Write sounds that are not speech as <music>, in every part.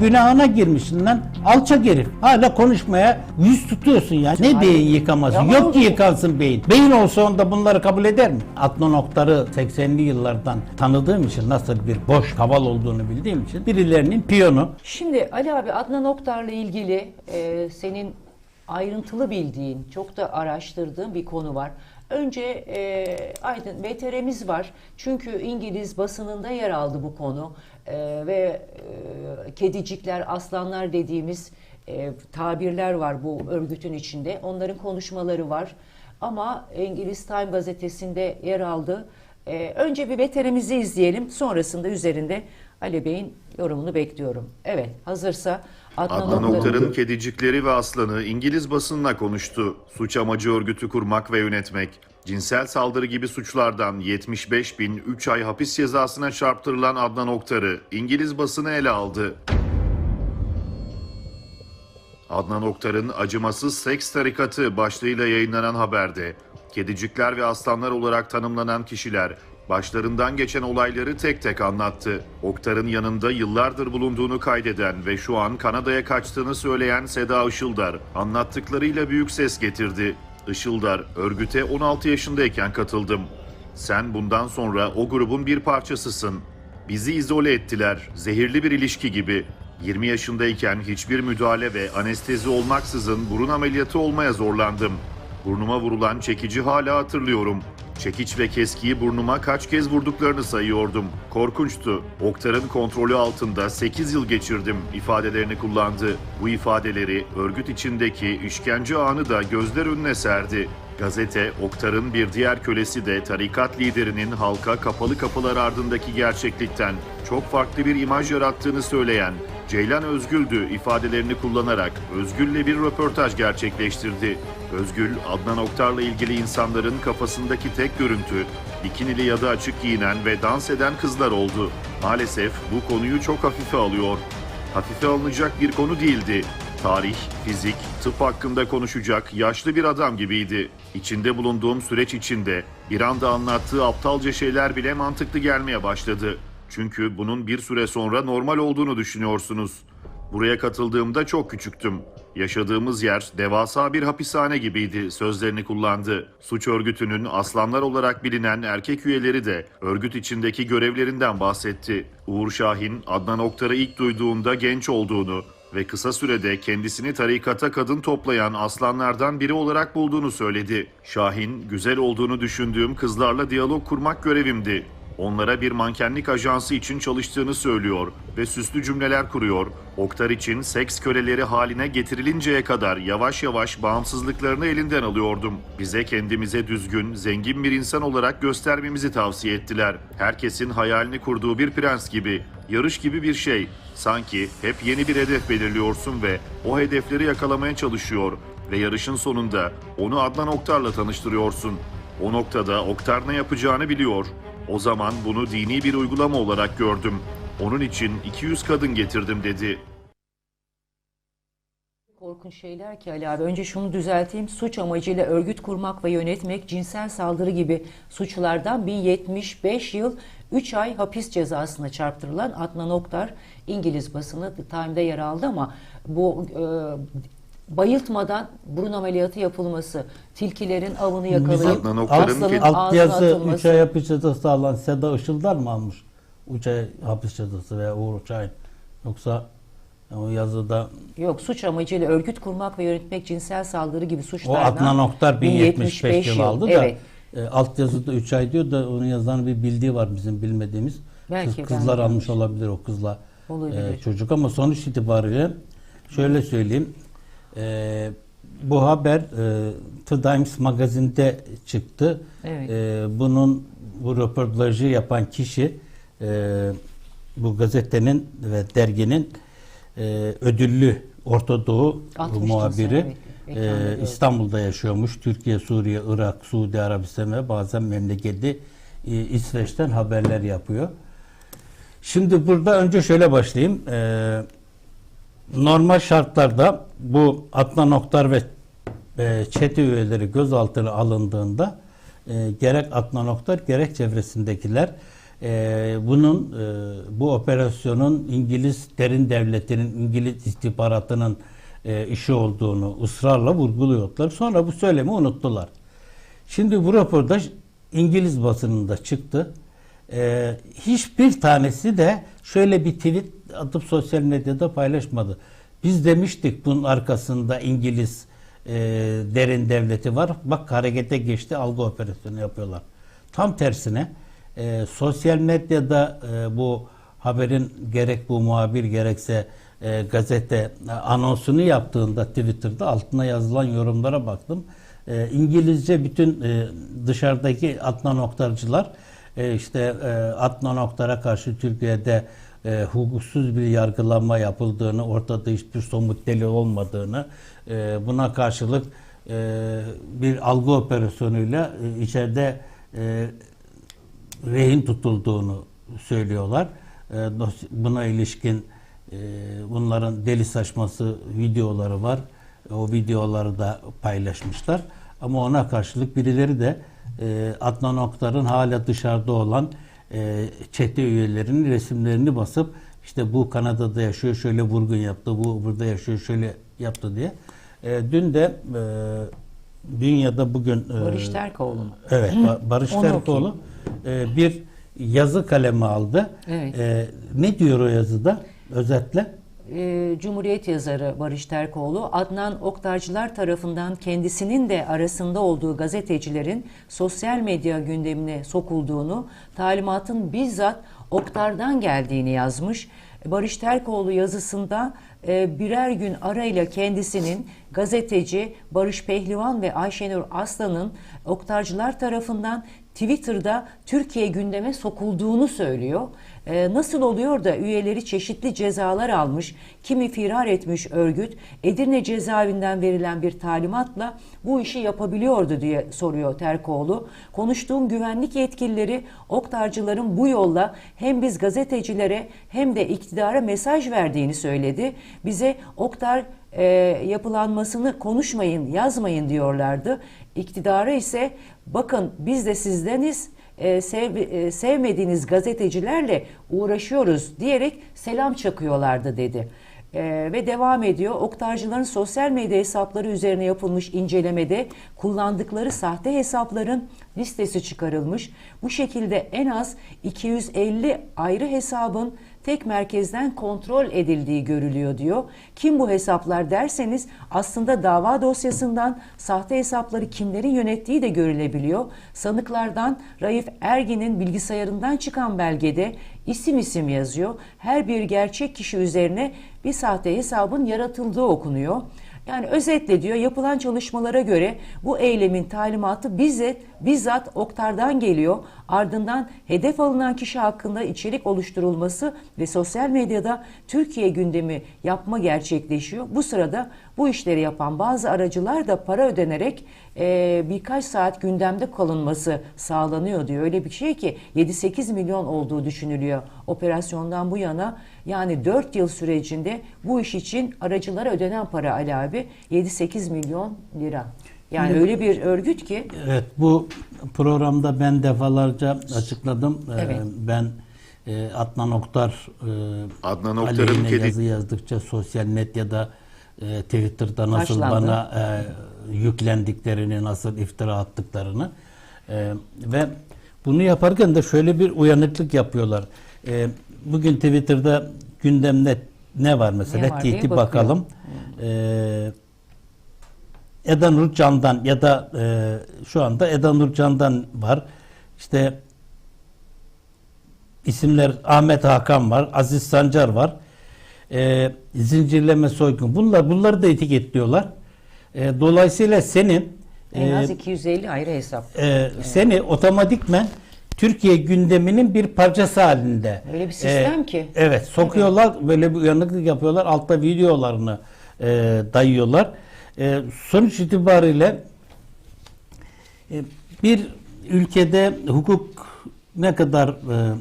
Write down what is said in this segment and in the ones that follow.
günahına girmişsin lan. Alçak herif. Hala konuşmaya yüz tutuyorsun ya. Ne beyin yıkaması? Ama Yok ki yıkansın beyin. Beyin olsa onda bunları kabul eder mi? Adnan Oktar'ı 80'li yıllardan tanıdığım için nasıl bir boş kaval olduğunu bildiğim için birilerinin piyonu. Şimdi Ali abi Adnan Oktar'la ilgili e, senin ayrıntılı bildiğin, çok da araştırdığın bir konu var. Önce e, Aydın VTR'miz var. Çünkü İngiliz basınında yer aldı bu konu. E, ve e, kedicikler, aslanlar dediğimiz e, tabirler var bu örgütün içinde. Onların konuşmaları var. Ama İngiliz Time gazetesinde yer aldı. E, önce bir VTR'mizi izleyelim. Sonrasında üzerinde Ali Bey'in yorumunu bekliyorum. Evet, hazırsa Adnan, Adnan Oktar'ın- Oktar'ın kedicikleri ve aslanı İngiliz basınına konuştu. Suç amacı örgütü kurmak ve yönetmek. Cinsel saldırı gibi suçlardan 75 bin 3 ay hapis cezasına çarptırılan Adnan Oktar'ı İngiliz basını ele aldı. Adnan Oktar'ın acımasız seks tarikatı başlığıyla yayınlanan haberde kedicikler ve aslanlar olarak tanımlanan kişiler başlarından geçen olayları tek tek anlattı. Oktar'ın yanında yıllardır bulunduğunu kaydeden ve şu an Kanada'ya kaçtığını söyleyen Seda Işıldar anlattıklarıyla büyük ses getirdi. Işıldar, örgüte 16 yaşındayken katıldım. Sen bundan sonra o grubun bir parçasısın. Bizi izole ettiler, zehirli bir ilişki gibi. 20 yaşındayken hiçbir müdahale ve anestezi olmaksızın burun ameliyatı olmaya zorlandım. Burnuma vurulan çekici hala hatırlıyorum. Çekiç ve keskiyi burnuma kaç kez vurduklarını sayıyordum. Korkunçtu. Oktar'ın kontrolü altında 8 yıl geçirdim ifadelerini kullandı. Bu ifadeleri örgüt içindeki işkence anı da gözler önüne serdi. Gazete, Oktar'ın bir diğer kölesi de tarikat liderinin halka kapalı kapılar ardındaki gerçeklikten çok farklı bir imaj yarattığını söyleyen Ceylan Özgül'dü ifadelerini kullanarak Özgül'le bir röportaj gerçekleştirdi. Özgül, Adnan Oktar'la ilgili insanların kafasındaki tek görüntü, bikinili ya da açık giyinen ve dans eden kızlar oldu. Maalesef bu konuyu çok hafife alıyor. Hafife alınacak bir konu değildi. Tarih, fizik, tıp hakkında konuşacak yaşlı bir adam gibiydi. İçinde bulunduğum süreç içinde bir anda anlattığı aptalca şeyler bile mantıklı gelmeye başladı. Çünkü bunun bir süre sonra normal olduğunu düşünüyorsunuz. Buraya katıldığımda çok küçüktüm. Yaşadığımız yer devasa bir hapishane gibiydi sözlerini kullandı. Suç örgütünün aslanlar olarak bilinen erkek üyeleri de örgüt içindeki görevlerinden bahsetti. Uğur Şahin, Adnan Oktar'ı ilk duyduğunda genç olduğunu ve kısa sürede kendisini tarikata kadın toplayan aslanlardan biri olarak bulduğunu söyledi. Şahin, güzel olduğunu düşündüğüm kızlarla diyalog kurmak görevimdi. Onlara bir mankenlik ajansı için çalıştığını söylüyor ve süslü cümleler kuruyor. Oktar için seks köleleri haline getirilinceye kadar yavaş yavaş bağımsızlıklarını elinden alıyordum. Bize kendimize düzgün, zengin bir insan olarak göstermemizi tavsiye ettiler. Herkesin hayalini kurduğu bir prens gibi, yarış gibi bir şey. Sanki hep yeni bir hedef belirliyorsun ve o hedefleri yakalamaya çalışıyor ve yarışın sonunda onu Adnan Oktar'la tanıştırıyorsun. O noktada Oktar ne yapacağını biliyor. O zaman bunu dini bir uygulama olarak gördüm. Onun için 200 kadın getirdim dedi. Korkunç şeyler ki Ali abi. Önce şunu düzelteyim. Suç amacıyla örgüt kurmak ve yönetmek cinsel saldırı gibi suçlardan 1075 yıl 3 ay hapis cezasına çarptırılan Adnan Oktar İngiliz basını The Time'da yer aldı ama bu e, bayıltmadan burun ameliyatı yapılması, tilkilerin avını yakalayıp ki- Alt yazı 3 atılması. ay hapis cezası alan Seda Işıldar mı almış? 3 ay hapis cezası veya Uğur Şahin. Yoksa o yazıda Yok suç amacıyla örgüt kurmak ve yönetmek cinsel saldırı gibi o suçlardan Adnan Oktar 1075 yıl aldı da Evet. e, alt yazıda 3 ay diyor da onun yazanın bir bildiği var bizim bilmediğimiz. Belki Kız- ben kızlar almış olabilir o kızla Olabilir. e, çocuk ama sonuç itibariyle şöyle söyleyeyim. E, bu haber e, The Times magazinde çıktı. Evet. E, bunun bu röportajı yapan kişi e, bu gazetenin ve derginin e, ödüllü Orta Doğu 60 muhabiri evet. e. İstanbul'da yaşıyormuş. Türkiye, Suriye, Irak, Suudi Arabistan ve bazen memleketi e, İsveç'ten haberler yapıyor. Şimdi burada önce şöyle başlayayım. E, normal şartlarda bu Adnan Oktar ve e, çete üyeleri gözaltına alındığında e, gerek Adnan Oktar gerek çevresindekiler e, bunun e, bu operasyonun İngiliz derin devletinin, İngiliz istihbaratının işi olduğunu ısrarla vurguluyorlar. Sonra bu söylemi unuttular. Şimdi bu raporda İngiliz basınında çıktı. E, hiçbir tanesi de şöyle bir tweet atıp sosyal medyada paylaşmadı. Biz demiştik bunun arkasında İngiliz e, derin devleti var. Bak harekete geçti algı operasyonu yapıyorlar. Tam tersine e, sosyal medyada e, bu haberin gerek bu muhabir gerekse e, gazete e, anonsunu yaptığında Twitter'da altına yazılan yorumlara baktım. E, İngilizce bütün e, dışarıdaki Adnan Oktarcılar e, işte e, Adnan Oktar'a karşı Türkiye'de e, hukuksuz bir yargılanma yapıldığını, ortada hiçbir somut delil olmadığını, e, buna karşılık e, bir algı operasyonuyla e, içeride e, rehin tutulduğunu söylüyorlar. E, buna ilişkin e, bunların deli saçması videoları var. O videoları da paylaşmışlar. Ama ona karşılık birileri de e, Adnan Oktar'ın hala dışarıda olan e, çete üyelerinin resimlerini basıp işte bu Kanada'da yaşıyor şöyle vurgun yaptı, bu burada yaşıyor şöyle yaptı diye. E, dün de e, dünyada bugün e, Barış Terkoğlu mu? Evet, Ba- Barış Terkoğlu e, bir yazı kalemi aldı. Evet. E, ne diyor o yazıda? Özetle. Ee, Cumhuriyet yazarı Barış Terkoğlu, Adnan Oktarcılar tarafından kendisinin de arasında olduğu gazetecilerin sosyal medya gündemine sokulduğunu, talimatın bizzat Oktar'dan geldiğini yazmış. Barış Terkoğlu yazısında e, birer gün arayla kendisinin gazeteci Barış Pehlivan ve Ayşenur Aslan'ın Oktarcılar tarafından Twitter'da Türkiye gündeme sokulduğunu söylüyor. Ee, nasıl oluyor da üyeleri çeşitli cezalar almış, kimi firar etmiş örgüt, Edirne cezaevinden verilen bir talimatla bu işi yapabiliyordu diye soruyor Terkoğlu. Konuştuğum güvenlik yetkilileri Oktarcıların bu yolla hem biz gazetecilere hem de iktidara mesaj verdiğini söyledi. Bize Oktar e, yapılanmasını konuşmayın, yazmayın diyorlardı. İktidara ise bakın biz de sizdeniz, e, sev, e, sevmediğiniz gazetecilerle uğraşıyoruz diyerek selam çakıyorlardı dedi. E, ve devam ediyor. Oktarcıların sosyal medya hesapları üzerine yapılmış incelemede kullandıkları sahte hesapların listesi çıkarılmış. Bu şekilde en az 250 ayrı hesabın tek merkezden kontrol edildiği görülüyor diyor. Kim bu hesaplar derseniz aslında dava dosyasından sahte hesapları kimlerin yönettiği de görülebiliyor. Sanıklardan Raif Ergin'in bilgisayarından çıkan belgede isim isim yazıyor. Her bir gerçek kişi üzerine bir sahte hesabın yaratıldığı okunuyor. Yani özetle diyor yapılan çalışmalara göre bu eylemin talimatı bizzat, bizzat Oktar'dan geliyor. Ardından hedef alınan kişi hakkında içerik oluşturulması ve sosyal medyada Türkiye gündemi yapma gerçekleşiyor. Bu sırada bu işleri yapan bazı aracılar da para ödenerek e, birkaç saat gündemde kalınması sağlanıyor diyor. Öyle bir şey ki 7-8 milyon olduğu düşünülüyor operasyondan bu yana. Yani 4 yıl sürecinde bu iş için aracılara ödenen para Ali abi 7-8 milyon lira. Yani öyle bir örgüt ki Evet, bu programda ben defalarca açıkladım. E, Evet. ben e, Adnan Oktar e, Adnan Oktar'ın aleyhine kedi- yazı yazdıkça sosyal medyada e, Twitter'da nasıl Taşlandı. bana e, yüklendiklerini, nasıl iftira attıklarını e, ve bunu yaparken de şöyle bir uyanıklık yapıyorlar. E, bugün Twitter'da gündemde ne var mesela? Ne var diye Titi bakıyor. bakalım. E, Eda Nur Can'dan ya da e, şu anda Eda Nur Can'dan var. İşte isimler Ahmet Hakan var, Aziz Sancar var. E, zincirleme soygun. Bunlar bunları da etiketliyorlar. E, dolayısıyla senin en e, az 250 ayrı hesap. e, seni otomatikmen Türkiye gündeminin bir parçası halinde. Öyle bir sistem ki. Evet, sokuyorlar böyle bir uyanıklık yapıyorlar. Altta videolarını e, dayıyorlar. E, sonuç itibariyle e, bir ülkede hukuk ne kadar e,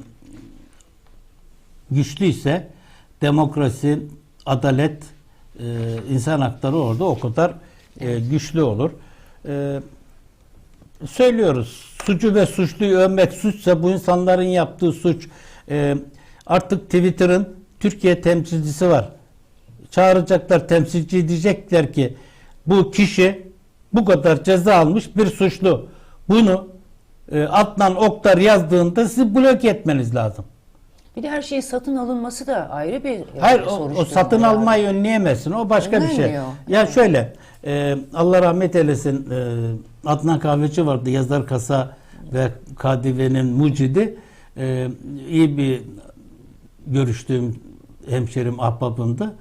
güçlüyse demokrasi, adalet, e, insan hakları orada o kadar e, güçlü olur. E, söylüyoruz. Suçu ve suçluyu övmek suçsa bu insanların yaptığı suç. Ee, artık Twitter'ın Türkiye temsilcisi var. Çağıracaklar temsilci diyecekler ki bu kişi bu kadar ceza almış bir suçlu. Bunu e, Adnan Oktar yazdığında sizi blok etmeniz lazım. Bir de her şeyin satın alınması da ayrı bir Hayır yani o, o satın yani. almayı önleyemezsin. O başka bir şey. Önlemiyor. Ya şöyle e, Allah rahmet eylesin e, Adnan Kahveci vardı yazar kasa ve KDV'nin mucidi e, iyi bir görüştüğüm hemşerim ahbabımdı.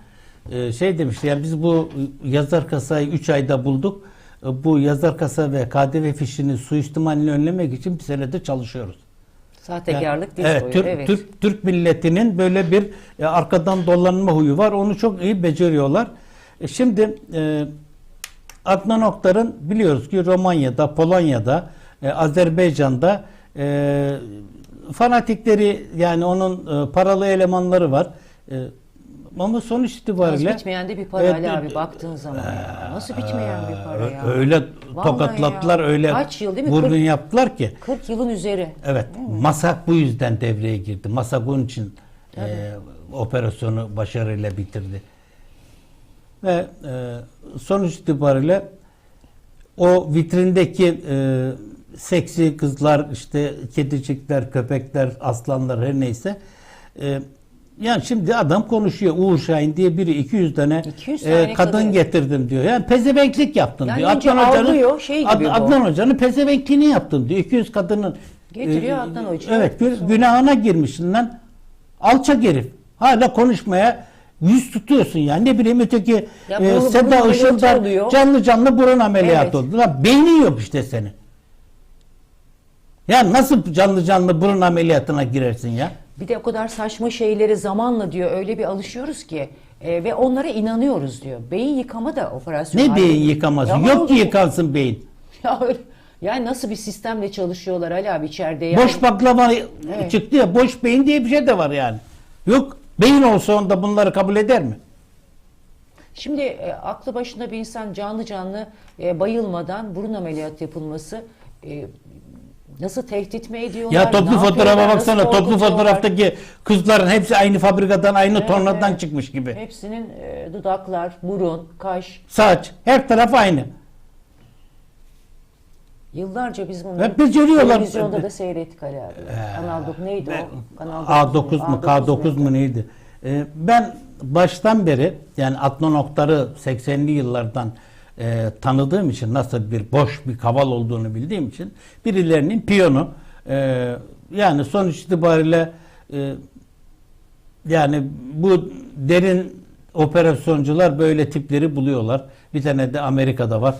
E, şey demişti ya biz bu yazar kasayı 3 ayda bulduk. E, bu yazar kasa ve KDV fişinin suistimalini önlemek için bir senedir çalışıyoruz. Sahtekarlık diz evet, boyu. Türk, evet. Türk, Türk milletinin böyle bir e, arkadan dolanma huyu var. Onu çok iyi beceriyorlar. E, şimdi e, Adnan Oktar'ın biliyoruz ki Romanya'da, Polonya'da, e, Azerbaycan'da e, fanatikleri yani onun e, paralı elemanları var. E, ama sonuç itibariyle bitmeyen de bir para Evet, Ali abi baktığın zaman ya. Nasıl bitmeyen bir para ya? öyle Vallahi tokatlattılar, ya. öyle Kaç yıl değil mi? vurgun 40 yaptılar ki. 40 yılın üzeri. Evet. Masak bu yüzden devreye girdi. Masak bunun için e, operasyonu başarıyla bitirdi. Ve e, sonuç itibariyle o vitrindeki e, seksi kızlar, işte kedicikler, köpekler, aslanlar her neyse e, yani şimdi adam konuşuyor. Uğur Şahin diye biri 200 tane, 200 e, tane kadın kadın. getirdim diyor. Yani pezevenklik yaptım Yani diyor. önce avlıyor, şey gibi Ad- bu. Adnan Hoca'nın pezevenkliğini yaptım diyor. 200 kadının Getiriyor e, Adnan Hoca. Evet, gü- günahına girmişsin lan. Alçak herif. Hala konuşmaya yüz tutuyorsun yani. Ne bileyim öteki Ya e, Seda Işıldar canlı canlı burun ameliyatı Evet. oldu. Lan beynin yok işte senin. Ya nasıl canlı canlı burun ameliyatına girersin ya? Bir de o kadar saçma şeyleri zamanla diyor öyle bir alışıyoruz ki e, ve onlara inanıyoruz diyor. Beyin yıkama da operasyon. Ne beyin yıkaması? Ya Yok ki oldu. yıkansın beyin. <laughs> Ya öyle. Yani nasıl bir sistemle çalışıyorlar Ali abi içeride yani. Boş baklava Evet. çıktı ya. Boş beyin diye bir şey de var yani. Yok. Beyin olsa onda bunları kabul eder mi? Şimdi e, aklı başında bir insan canlı canlı e, bayılmadan burun ameliyatı yapılması e, nasıl tehdit mi ediyorlar? Ya toplu fotoğrafa baksana. Toplu fotoğraftaki kızların hepsi aynı fabrikadan, aynı Evet, tornadan evet. çıkmış gibi. Hepsinin e, dudaklar, burun, kaş. Saç, her taraf aynı. Yıllarca biz bunları Hep beceriyorlar. televizyonda da seyrettik Ali abi. Kanal 9 neydi o? Kanal A9 mu, K9 mu neydi? Ee, ben baştan beri yani Adnan Oktar'ı 80'li yıllardan e, tanıdığım için nasıl bir boş bir kaval olduğunu bildiğim için birilerinin piyonu e, yani sonuç itibariyle e, yani bu derin operasyoncular böyle tipleri buluyorlar. Bir tane de Amerika'da var.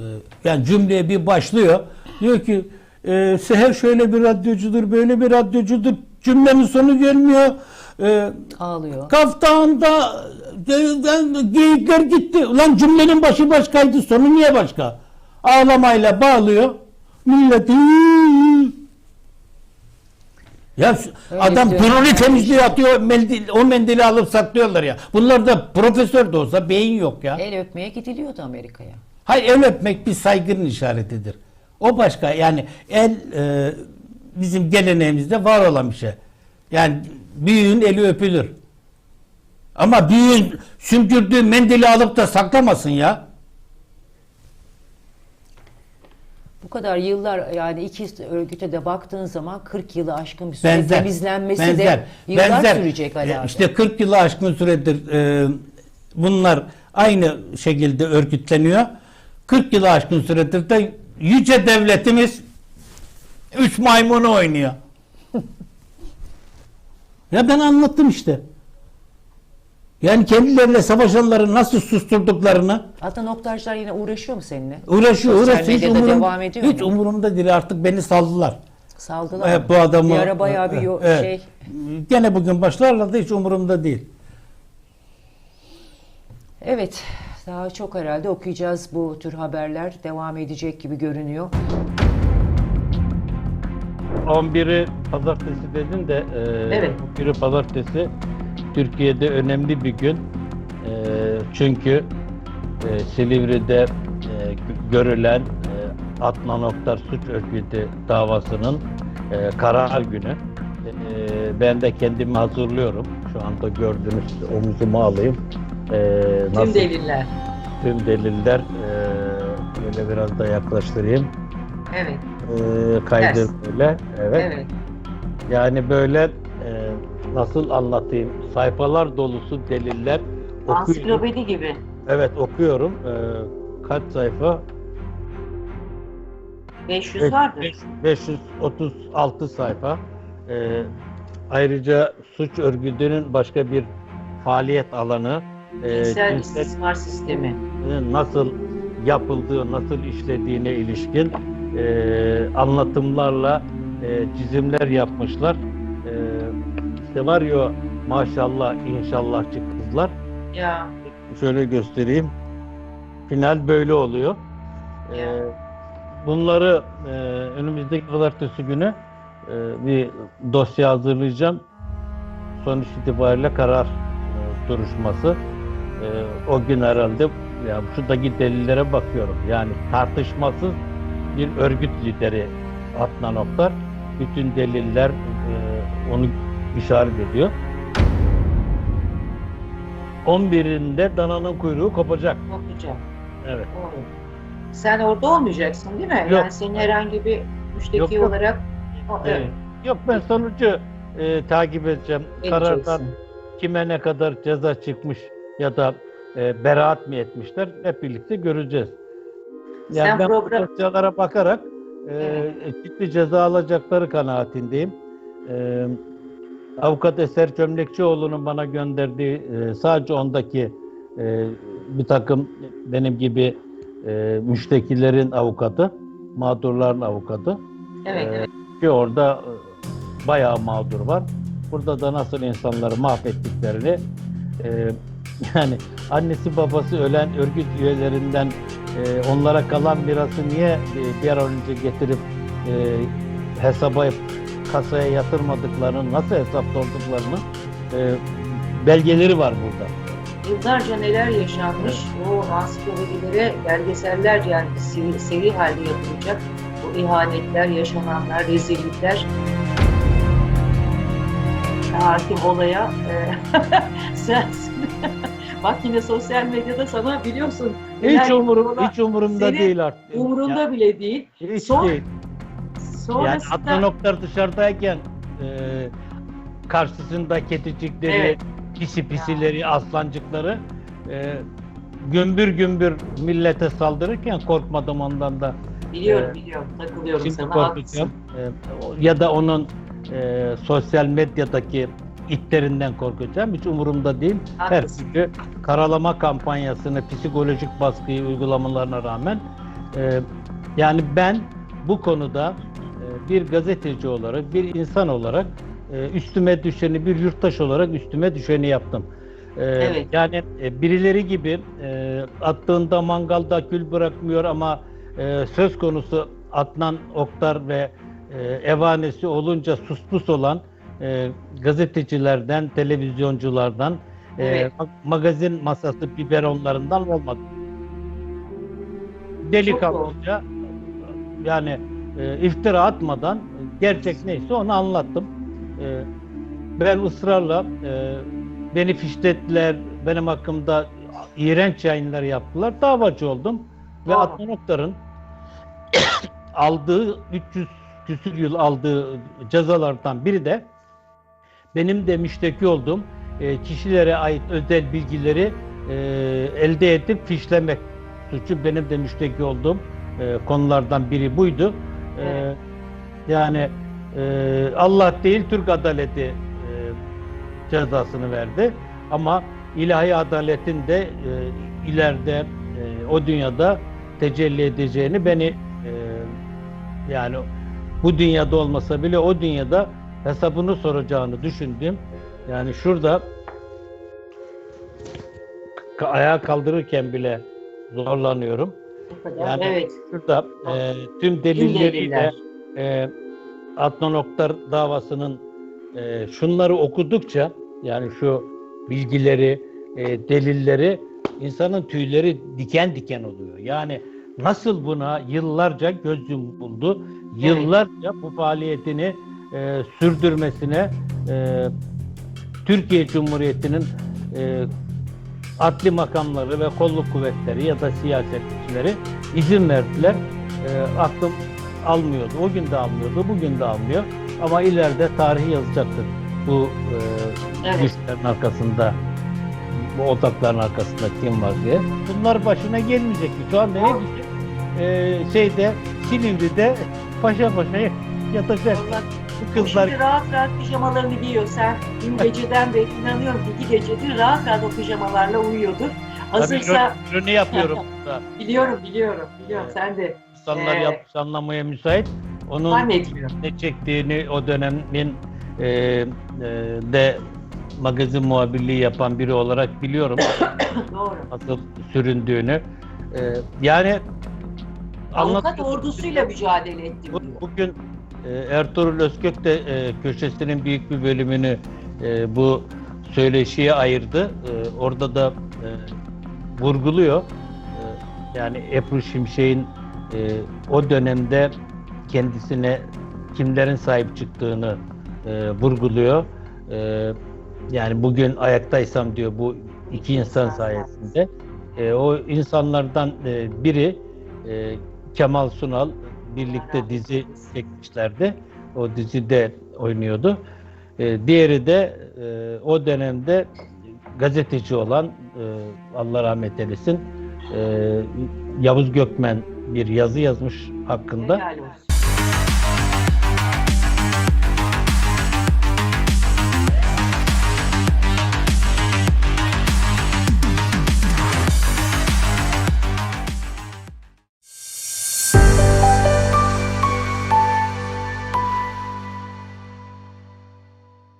Ee, yani cümleye bir başlıyor. Diyor ki e, Seher şöyle bir radyocudur, böyle bir radyocudur. Cümlenin sonu gelmiyor. E, Ağlıyor. kaftağında geyikler gitti. Ulan cümlenin başı başkaydı, sonu niye başka? Ağlamayla bağlıyor. Millet "Hıı." ya Öyle adam piroli temizliği atıyor, mendil, o mendili alıp saklıyorlar ya. Bunlar da profesör de olsa beyin yok ya. El öpmeye gidiliyordu Amerika'ya. Hayır el öpmek bir saygının işaretidir. O başka yani el e, bizim geleneğimizde var olan bir şey. Yani büyüğün eli öpülür. Ama büyüğün sümkürdüğü mendili alıp da saklamasın ya. Bu kadar yıllar yani iki örgüte de baktığın zaman 40 yılı aşkın bir süre Benzer. temizlenmesi benzer, de yıllar benzer. sürecek Ali E, abi. İşte 40 yılı aşkın süredir e, bunlar aynı şekilde örgütleniyor. 40 yılı aşkın süredir de yüce devletimiz üç maymunu oynuyor. Ya ben anlattım işte. Yani kendileriyle savaşanları nasıl susturduklarını Adnan Oktarcılar yine uğraşıyor mu seninle? uğraşıyor, Sosyal uğraşıyor. Hiç, umurum, devam ediyor hiç mu? umurumda değil artık beni saldılar. Saldılar Evet, bu adamı Bir ara bayağı bir yo- Evet. şey. Gene bugün başlarlar da hiç umurumda değil. Evet. Daha çok herhalde okuyacağız bu tür haberler. Devam edecek gibi görünüyor. 11'i pazartesi dedin de e, Evet. biri pazartesi Türkiye'de önemli bir gün. E, çünkü e, Silivri'de e, gö- görülen e, Adnan Oktar suç örgütü davasının e, karar günü. E, ben de kendimi hazırlıyorum. Şu anda gördüğünüz omuzuma alayım. E, Tüm deliller. tüm deliller e, böyle biraz da yaklaştırayım. Evet, E, kaydı Ters. böyle. Evet. evet. Yani böyle e, nasıl anlatayım? Sayfalar dolusu deliller. Ansiklopedi gibi. Evet okuyorum. E, kaç sayfa? 500 vardır. 536 sayfa. Ee, ayrıca suç örgütünün başka bir faaliyet alanı, e, Cinsel cinsel istismar sistemi. nasıl yapıldığı, nasıl işlediğine ilişkin e, anlatımlarla e, çizimler yapmışlar. E, ya maşallah inşallahçı kızlar. Ya, Şöyle göstereyim. Final böyle oluyor. Ya. bunları e, önümüzdeki pazartesi günü e, bir dosya hazırlayacağım. Sonuç itibariyle karar e, duruşması. E, o gün herhalde ya şuradaki delillere bakıyorum. Yani tartışmasız bir örgüt lideri Adnan Oktar. Bütün deliller e, onu işaret ediyor. 11'inde dananın kuyruğu kopacak. okuyacağım. Evet. Doğru. Sen orada olmayacaksın değil mi? Yok. Yani senin herhangi bir müşteki Yok, yok. olarak o, Evet. Yok ben sonucu e, takip edeceğim. Karardan edeceksin. kime ne kadar ceza çıkmış ya da e, beraat mi etmişler hep birlikte göreceğiz. Yani Sen ben program- bu dosyalara bakarak e, Evet. ciddi ceza alacakları kanaatindeyim. E, Avukat Eser Çömlekçioğlu'nun bana gönderdiği e, sadece ondaki e, bir takım benim gibi e, müştekilerin avukatı, mağdurların avukatı. Evet, evet. Ki orada e, bayağı mağdur var. Burada da nasıl insanları mahvettiklerini e, <laughs> yani annesi babası ölen örgüt üyelerinden e, onlara kalan mirası niye e, bir an önce getirip e, hesaba kasaya yatırmadıklarını, nasıl hesap sorduklarını e, belgeleri var burada. Yıllarca neler yaşanmış, o ansiklopedilere belgeseller yani seri, seri halde yapılacak. Bu ihanetler, yaşananlar, rezillikler. Hakim olaya e, <laughs> sensin. Bak yine sosyal medyada sana biliyorsun. Hiç umurum, hiç umurumda değil artık. Umurunda Ya, bile değil. hiç Son- değil. Yani Adnan Oktar dışarıdayken e, karşısında kedicikleri, Evet. pisi pisileri, aslancıkları e, gümbür gümbür millete saldırırken korkmadım ondan da. biliyorum e, biliyorum takılıyorum Şimdi sana korkacağım. E, ya da onun e, sosyal medyadaki itlerinden korkacağım. Hiç umurumda değil. Her türlü karalama kampanyasını, psikolojik baskıyı uygulamalarına rağmen e, yani ben bu konuda e, bir gazeteci olarak, bir insan olarak e, üstüme düşeni, bir yurttaş olarak üstüme düşeni yaptım. E, Evet. Yani e, birileri gibi e, attığında mangalda kül bırakmıyor ama e, söz konusu Adnan Oktar ve e, evanesi olunca suspus olan e, gazetecilerden, televizyonculardan, e, Evet. ma- magazin masası biberonlarından olmadı. Delikanlıca yani e, iftira atmadan gerçek neyse onu anlattım. E, ben ısrarla e, beni fişlettiler, benim hakkımda iğrenç yayınlar yaptılar. Davacı oldum ve. Adnan Oktar'ın <coughs> aldığı 300 küsür yıl aldığı cezalardan biri de benim de müşteki olduğum e, kişilere ait özel bilgileri e, elde edip fişlemek suçu benim de müşteki olduğum e, konulardan biri buydu. E, Evet. yani e, Allah değil Türk adaleti e, cezasını verdi ama ilahi adaletin de e, ileride e, o dünyada tecelli edeceğini beni e, yani bu dünyada olmasa bile o dünyada hesabını soracağını düşündüm. Yani şurada ayağa kaldırırken bile zorlanıyorum. Yani evet. şurada e, tüm delilleriyle deliller. e, Adnan Oktar davasının e, şunları okudukça yani şu bilgileri, e, delilleri insanın tüyleri diken diken oluyor. Yani nasıl buna yıllarca göz yumuldu, yıllarca bu faaliyetini e, sürdürmesine e, Türkiye Cumhuriyeti'nin e, adli makamları ve kolluk kuvvetleri ya da siyasetçileri izin verdiler. E, aklım almıyordu. O gün de almıyordu, bugün de almıyor. Ama ileride tarihi yazacaktır bu e, Evet. güçlerin arkasında, bu odakların arkasında kim var diye. Bunlar başına gelmeyecek mi? Şu anda hepsi e, şeyde Silivri'de paşa paşa yatacak. Vallahi Bu kızlar şimdi rahat rahat pijamalarını giyiyor. Sen dün geceden beri inanıyorum ki iki gecedir rahat rahat o pijamalarla uyuyordur. Hazırsa Tabii ürünü yapıyorum burada. <laughs> biliyorum biliyorum biliyorum sen de İnsanlar Ee, yanlış anlamaya müsait. Onun ne çektiğini o dönemin e, e, de magazin muhabirliği yapan biri olarak biliyorum <coughs> Doğru. nasıl süründüğünü. E, yani Avukat ordusuyla mücadele ettim diyor. Bugün Ertuğrul Özkök de e, köşesinin büyük bir bölümünü e, bu söyleşiye ayırdı. E, orada da vurguluyor. Yani Ebru Şimşek'in o dönemde kendisine kimlerin sahip çıktığını vurguluyor. Yani bugün ayaktaysam diyor bu iki insan sayesinde. O insanlardan biri Kemal Sunal birlikte dizi çekmişlerdi. O dizide oynuyordu. E, diğeri de e, o dönemde gazeteci olan e, Allah rahmet eylesin e, Yavuz Gökmen bir yazı yazmış hakkında. Helal olsun.